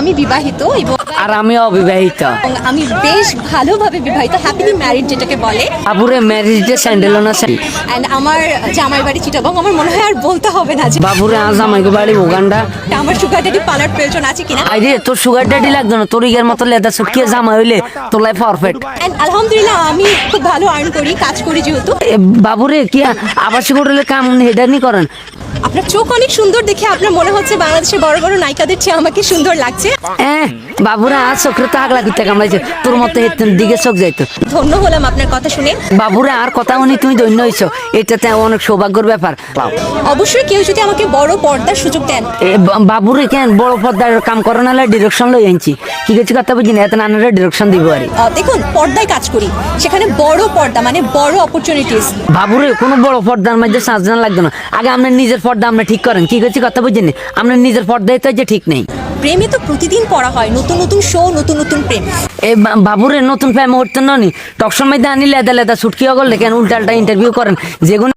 আমি বিবাহিত এবং আর আমি অবিবাহিত। আমি বেশ ভালোভাবে বিবাহিত। হ্যাপিলি ম্যারিড যেটাকে বলে। বাবুরে ম্যারেজে স্যান্ডেল না স্যান্ডেল অ্যান্ড আমার জামাই বাড়ি চিটাবং আমার মনে হয় আর বলতে হবে না যে বাবুরে আজ আমাকে বাড়ি উগান্ডা। আমার সুগার ড্যাডি পালার প্রয়োজন আছে কিনা? আই আরে তোর সুগার ড্যাডি লাগবে না তোর ইগের মতো লেদা সুটকিয়ে জামা হইলে তোর লাই পারফেক্ট অ্যান্ড আলহামদুলিল্লাহ আমি খুব ভালো আর্ন করি কাজ করি যেহেতু। বাবুরে কি আবাসিক হোটেলে কাম হেডার নি করেন? আপনার চোখ অনেক সুন্দর দেখে আপনার মনে হচ্ছে বাংলাদেশের বড় বড় নায়িকাদের চেয়ে আমাকে সুন্দর লাগছে। হ্যাঁ বাবুরা চোখে তো আগলা কামড়াইছে। তোর মতো দিকে চোখ যাইতো। ধন্য হলাম আপনার কথা শুনে। বাবুরে আর কথা উনি তুমি হইছো। এটাতে অনেক সৌভাগ্যের ব্যাপার। অবশ্যই কেউ যদি আমাকে বড় পর্দার সুযোগ দেন। বাবুরে কেন বড় পর্দার কাম করে নাহলে ডিরেকশন লই আনছি কি কিছু কথা বুঝি না এত নানারা ডিরেকশন দিব আর। দেখুন পর্দায় কাজ করি। সেখানে বড় পর্দা মানে বড় অপরচুনিটিস বাবুরে কোনো বড় পর্দার মধ্যে সাজ না লাগবে না। আগে আপনার নিজের পর্দা আপনি ঠিক করেন। কি করছি কথা বুঝেন আপনার নিজের পর্দায় তো যে ঠিক নেই। প্রেমে তো প্রতিদিন পড়া হয় নতুন নতুন শো নতুন নতুন প্রেম। এ বাবুরে নতুন প্রেম উঠতে ননি। টকশন মধ্যে আনি লেদা লেদা ছুটকি করলে কেন উল্টা উল্টা ইন্টারভিউ করেন। যেগুলো